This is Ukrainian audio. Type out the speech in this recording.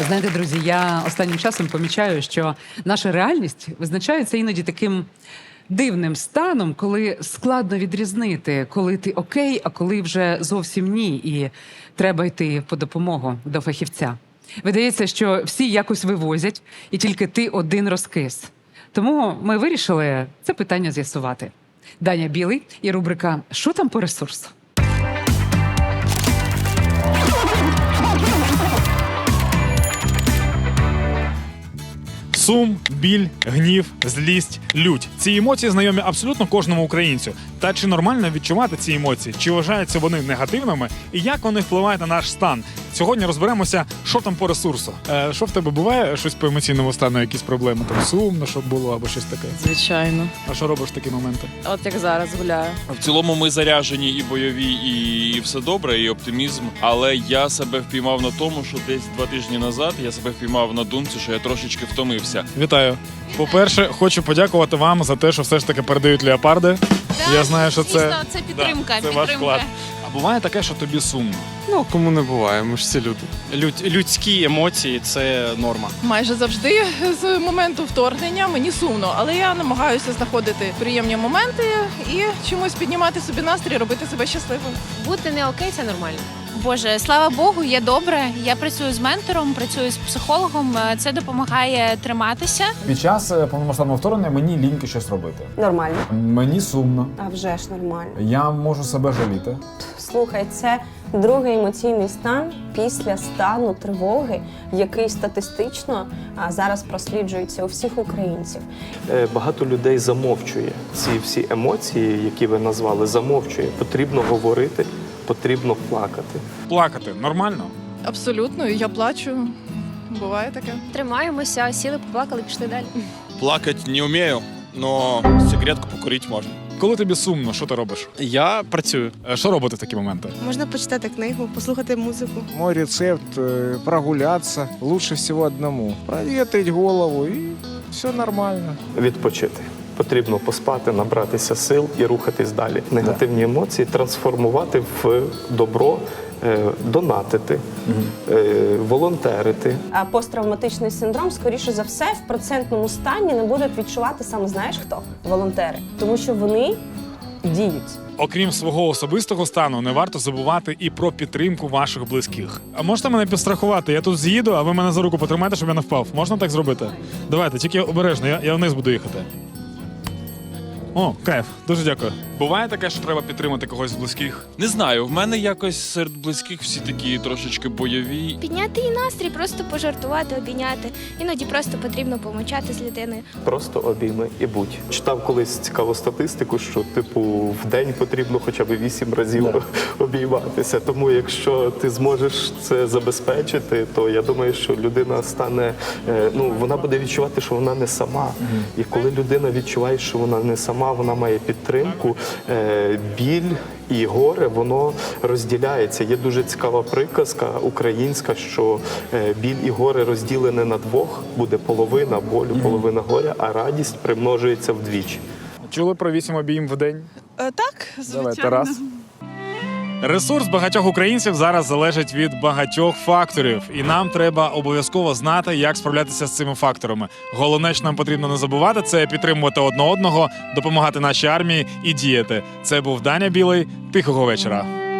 Знаєте, друзі, я останнім часом помічаю, що наша реальність визначається іноді таким дивним станом, коли складно відрізнити, коли ти окей, а коли вже зовсім ні, і треба йти по допомогу до фахівця. Видається, що всі якось вивозять, і тільки ти один розкис. Тому ми вирішили це питання з'ясувати. Даня Білий і рубрика Що там по ресурсу? Сум, біль, гнів, злість, лють. Ці емоції знайомі абсолютно кожному українцю. Та чи нормально відчувати ці емоції? Чи вважаються вони негативними? І як вони впливають на наш стан? Сьогодні розберемося, що там по ресурсу. Е, що в тебе буває щось по емоційному стану, якісь проблеми? Там сумно, щоб було або щось таке. Звичайно. А що робиш в такі моменти? От як зараз гуляю. В цілому ми заряжені і бойові, і все добре, і оптимізм. Але я себе впіймав на тому, що десь два тижні назад я себе впіймав на думці, що я трошечки втомився. Вітаю. По-перше, хочу подякувати вам за те, що все ж таки передають леопарди. Я знаю, що це, Дійсно, це підтримка. це ваш підтримка. вклад. А буває таке, що тобі сумно. Ну, кому не буває, ми ж всі люди. Людь, людські емоції це норма. Майже завжди з моменту вторгнення мені сумно, але я намагаюся знаходити приємні моменти і чимось піднімати собі настрій, робити себе щасливим. Бути не окей, це нормально. Боже, слава Богу, є добре. Я працюю з ментором, працюю з психологом. Е, Це допомагає триматися. Під час е, повномасштабного вторгнення мені ліньки щось робити. Нормально. Мені сумно. А вже ж нормально. Я можу себе жаліти. Слухай, це другий емоційний стан після стану тривоги, який статистично зараз просліджується у всіх українців. Е, Багато людей замовчує ці всі емоції, які ви назвали, замовчує. Потрібно говорити, потрібно плакати. Плакати нормально? Абсолютно, я плачу. Буває таке. Тримаємося, сіли, поплакали, пішли далі. Плакать не вмію, но сигаретку покурити можна. Коли тобі сумно, що ти робиш? Я працюю. Е, Що робити в такі моменти? Можна почитати книгу, послухати музику. Мой рецепт э, прогуляться лучше всего одному. Проветрить голову и все нормально. Відпочити. Потрібно поспати, набратися сил і рухатись далі. Негативні емоції трансформувати в добро, е, донатити, е, волонтерити. А посттравматичний синдром, скоріше за все, в процентному стані не будуть відчувати саме знаєш хто? Волонтери, тому що вони діють. Окрім свого особистого стану, не варто забувати і про підтримку ваших близьких. А можете мене підстрахувати? Я тут з'їду, а ви мене за руку потримаєте, щоб я не впав. Можна так зробити? Давайте, тільки обережно, я, я вниз буду їхати. О, кайф, дуже дякую. Буває таке, що треба підтримати когось з близьких. Не знаю, в мене якось серед близьких всі такі трошечки бойові. Підняти і настрій, просто пожартувати, обійняти. Іноді просто потрібно помовчати з людиною. Просто обійми і будь. Читав колись цікаву статистику, що типу в день потрібно хоча б вісім разів обійматися. Тому якщо ти зможеш це забезпечити, то я думаю, що людина стане е, ну вона буде відчувати, що вона не сама. І коли людина відчуває, що вона не сама, вона має підтримку, е, біль. І горе воно розділяється. Є дуже цікава приказка українська, що е, біль і горе розділене на двох, буде половина болю, половина горя, а радість примножується вдвічі. Чули про вісім обійм в день? Е, так, звичайно. Давайте раз. Ресурс багатьох українців зараз залежить від багатьох факторів, і нам треба обов'язково знати, як справлятися з цими факторами. Головне, що нам потрібно не забувати, це підтримувати одне одного, допомагати нашій армії і діяти. Це був Даня Білий. Тихого вечора.